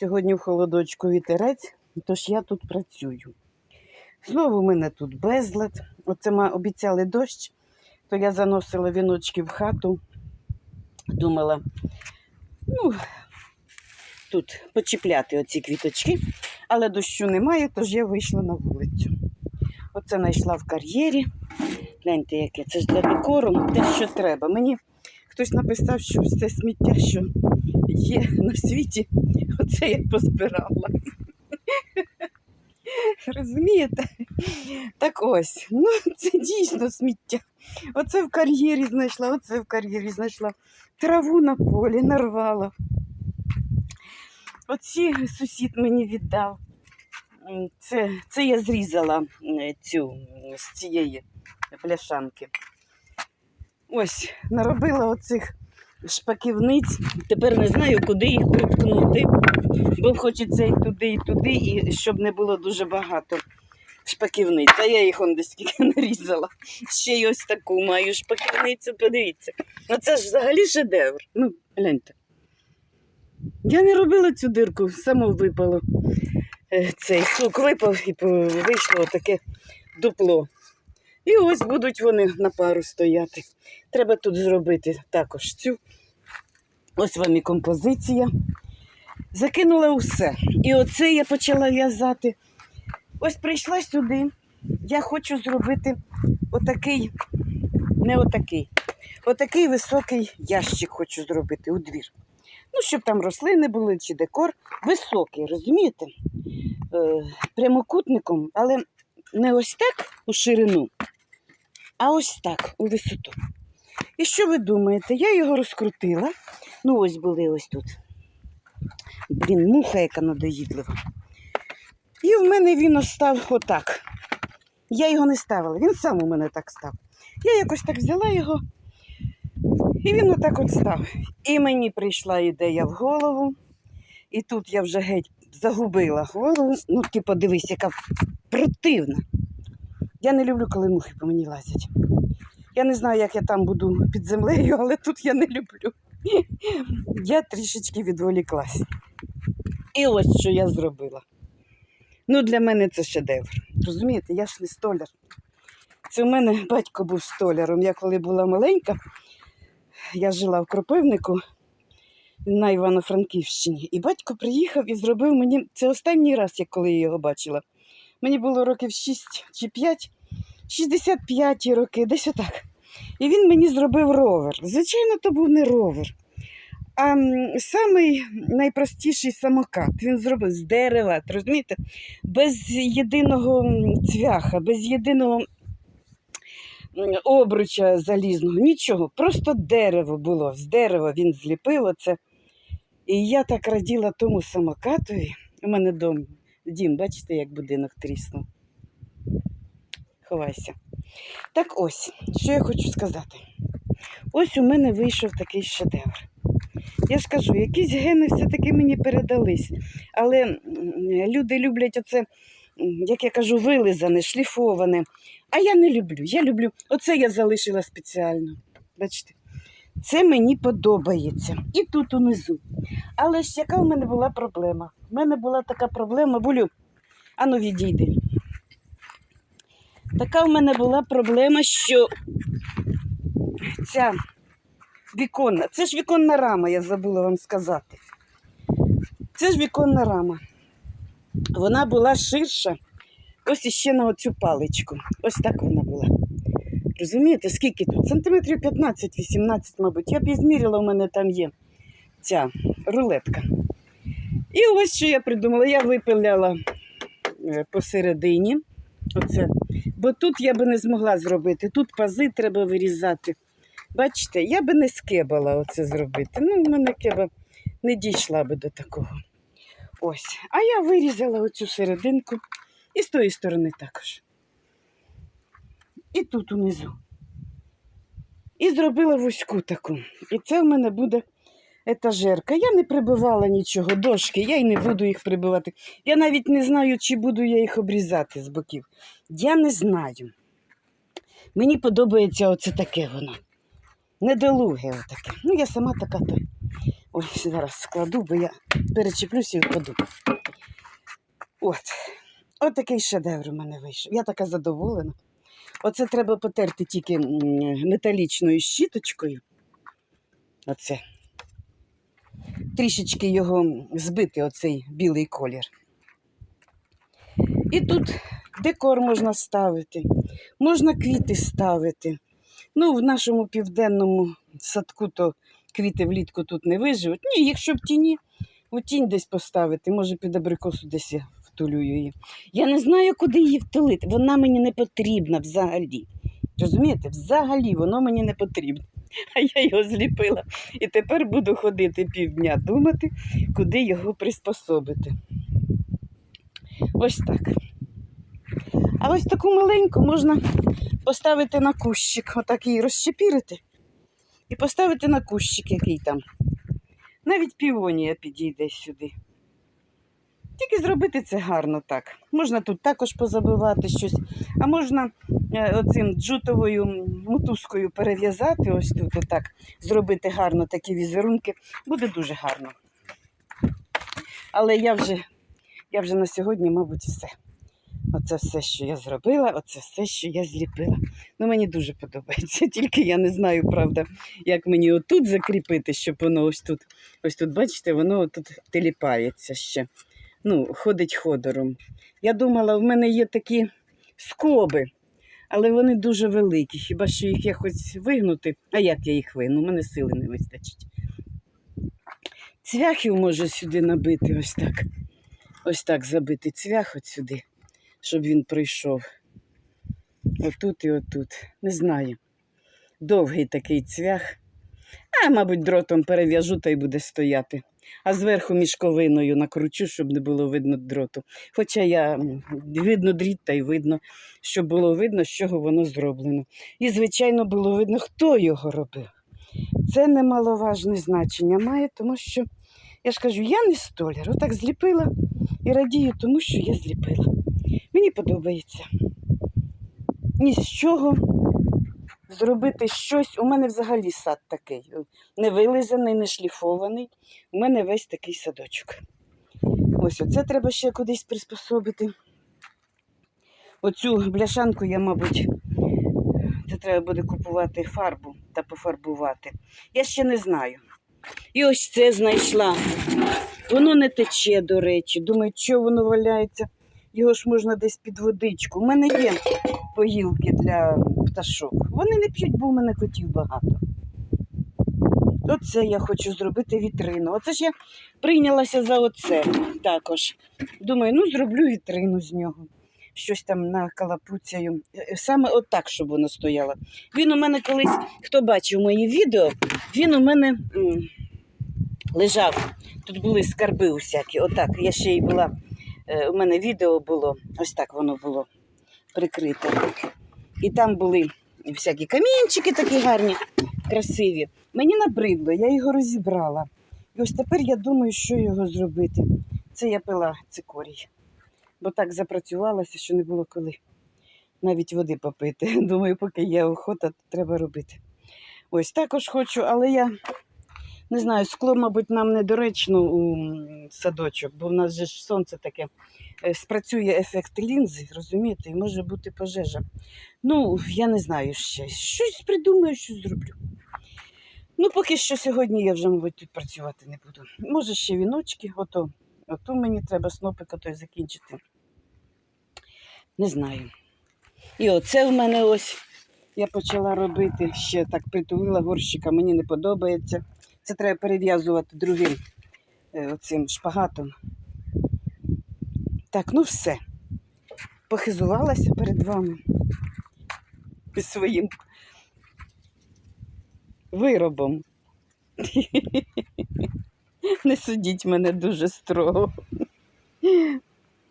Сьогодні в холодочку вітерець, тож я тут працюю. Знову в мене тут безлад. Оце ми обіцяли дощ, то я заносила віночки в хату. Думала, ну, тут почіпляти оці квіточки, але дощу немає, тож я вийшла на вулицю. Оце знайшла в кар'єрі. Гляньте, яке це ж для декору, те, що треба. Мені хтось написав, що все сміття, що є на світі, оце я позбирала. Розумієте? Так ось, ну це дійсно сміття. Оце в кар'єрі знайшла, оце в кар'єрі знайшла. Траву на полі нарвала. Оці сусід мені віддав. Це, це я зрізала цю з цієї пляшанки. Ось, наробила оцих шпаківниць. Тепер не знаю, куди їх приткнути, бо хочеться і туди, і туди, і щоб не було дуже багато шпаківниць. А я їх он десь скільки нарізала. Ще й ось таку маю шпаківницю, подивіться. Ну це ж взагалі шедевр. Ну, гляньте. Я не робила цю дирку, само випало. Е, Цей сук випав і вийшло таке дупло. І ось будуть вони на пару стояти. Треба тут зробити також цю. Ось вам і композиція. Закинула усе. І оце я почала в'язати. Ось прийшла сюди. Я хочу зробити отакий, не отакий, отакий високий ящик хочу зробити у двір. Ну, щоб там рослини були чи декор. Високий, розумієте? Е, прямокутником, але не ось так у ширину, а ось так у висоту. І що ви думаєте? Я його розкрутила. Ну, ось були ось тут. Блін, муха, яка надоїдлива. І в мене він остав отак. Я його не ставила, він сам у мене так став. Я якось так взяла його, і він отак от став. І мені прийшла ідея в голову. І тут я вже геть загубила голову. Ну, ти подивись, яка противна. Я не люблю, коли мухи по мені лазять. Я не знаю, як я там буду під землею, але тут я не люблю. Я трішечки відволіклась. І ось що я зробила. Ну, для мене це шедевр. Розумієте, я ж не столяр. Це в мене батько був столяром. Я коли була маленька, я жила в Кропивнику на Івано-Франківщині. І батько приїхав і зробив мені це останній раз, як коли я його бачила. Мені було років 6 чи 5, 65 роки, десь отак. І він мені зробив ровер. Звичайно, то був не ровер. А самий найпростіший самокат він зробив з дерева, розумієте, без єдиного цвяха, без єдиного обруча залізного, нічого. Просто дерево було. З дерева він зліпив оце. І я так раділа тому самокатові. У мене дом, дім, бачите, як будинок тріснув. Ховайся. Так ось, що я хочу сказати. Ось у мене вийшов такий шедевр. Я ж кажу, якісь гени все-таки мені передались. Але люди люблять оце, як я кажу, вилизане, шліфоване. А я не люблю. Я люблю, оце я залишила спеціально. Бачите? Це мені подобається. І тут унизу. Але ж яка в мене була проблема? У мене була така проблема, болю, ану відійди. Така в мене була проблема, що ця віконна, це ж віконна рама, я забула вам сказати. Це ж віконна рама. Вона була ширша, ось іще на оцю паличку. Ось так вона була. Розумієте, скільки тут? Сантиметрів 15-18, мабуть. Я б і зміряла, у мене там є ця рулетка. І ось що я придумала. Я випиляла е, посередині. Оце. Бо тут я би не змогла зробити. Тут пази треба вирізати. Бачите, я би не скебала оце зробити. Ну, в мене кеба не дійшла би до такого. Ось. А я вирізала оцю серединку і з тої сторони також. І тут унизу. І зробила вузьку таку. І це в мене буде етажерка. Я не прибивала нічого, дошки, я й не буду їх прибивати. Я навіть не знаю, чи буду я їх обрізати з боків. Я не знаю. Мені подобається оце таке воно. Недолуге отаке. Ну, я сама така то. Ой, зараз складу, бо я перечеплюся і впаду. От. От такий шедевр у мене вийшов. Я така задоволена. Оце треба потерти тільки металічною щіточкою. Оце. Трішечки його збити, оцей білий колір. І тут декор можна ставити, можна квіти ставити. Ну, в нашому південному садку то квіти влітку тут не виживуть. Ні, якщо в тіні, у тінь десь поставити, може під абрикосу десь я втулю її. Я не знаю, куди її втулити. Вона мені не потрібна взагалі. Розумієте, взагалі воно мені не потрібно. А я його зліпила. І тепер буду ходити півдня думати, куди його приспособити. Ось так. А ось таку маленьку можна поставити на кущик, отак її розщепірити і поставити на кущик, який там. Навіть півонія підійде сюди. Тільки зробити це гарно так. Можна тут також позабивати щось, а можна е, оцим джутовою мотузкою перев'язати, ось тут отак, зробити гарно такі візерунки. Буде дуже гарно. Але я вже, я вже на сьогодні, мабуть, все. Оце все, що я зробила, оце все, що я зліпила. Ну, мені дуже подобається. Тільки я не знаю, правда, як мені отут закріпити, щоб воно ось тут, ось тут, бачите, воно тут теліпається ще. Ну, ходить ходором. Я думала, в мене є такі скоби, але вони дуже великі. Хіба що їх якось вигнути? А як я їх вигну? У мене сили не вистачить. Цвяхів може сюди набити, ось так. Ось так забити цвях от сюди, щоб він пройшов. Отут і отут. Не знаю. Довгий такий цвях. А, мабуть, дротом перев'яжу та й буде стояти. А зверху мішковиною накручу, щоб не було видно дроту. Хоча я видно дріт, та й видно, щоб було видно, з чого воно зроблено. І, звичайно, було видно, хто його робив. Це немаловажне значення має, тому що, я ж кажу, я не столяр. Отак зліпила і радію тому, що я зліпила. Мені подобається. Ні з чого зробити щось. У мене взагалі сад такий. Не вилизаний, не шліфований. У мене весь такий садочок. Ось оце треба ще кудись приспособити. Оцю бляшанку я, мабуть, це треба буде купувати фарбу та пофарбувати. Я ще не знаю. І ось це знайшла. Воно не тече, до речі. Думаю, що воно валяється. Його ж можна десь під водичку. У мене є поїлки для пташок. Вони не п'ють, бо у мене котів багато. Оце я хочу зробити вітрину. Оце ж я прийнялася за оце також. Думаю, ну зроблю вітрину з нього. Щось там накалапуцяю. Е, Саме отак, щоб воно стояло. Він у мене колись, хто бачив мої відео, він у мене м, лежав. Тут були скарби усякі. Отак. Я ще й була. Е, У мене відео було, ось так воно було прикрите. І там були всякі камінчики такі гарні, красиві. Мені набридло, я його розібрала. І ось тепер я думаю, що його зробити. Це я пила цикорій. Бо так запрацювалася, що не було коли навіть води попити. Думаю, поки є охота, то треба робити. Ось також хочу, але я не знаю, скло, мабуть, нам недоречно у садочок, бо в нас же ж сонце таке е, спрацює ефект лінзи, розумієте, і може бути пожежа. Ну, я не знаю ще. Щось придумаю, щось зроблю. Ну, поки що сьогодні я вже, мабуть, тут працювати не буду. Може, ще віночки, ото, ото мені треба снопик той закінчити. Не знаю. І оце в мене ось я почала робити, ще так притулила горщика, мені не подобається. Це треба перев'язувати другим е, оцим шпагатом. Так, ну все. Похизувалася перед вами зі своїм виробом. Не судіть мене дуже строго.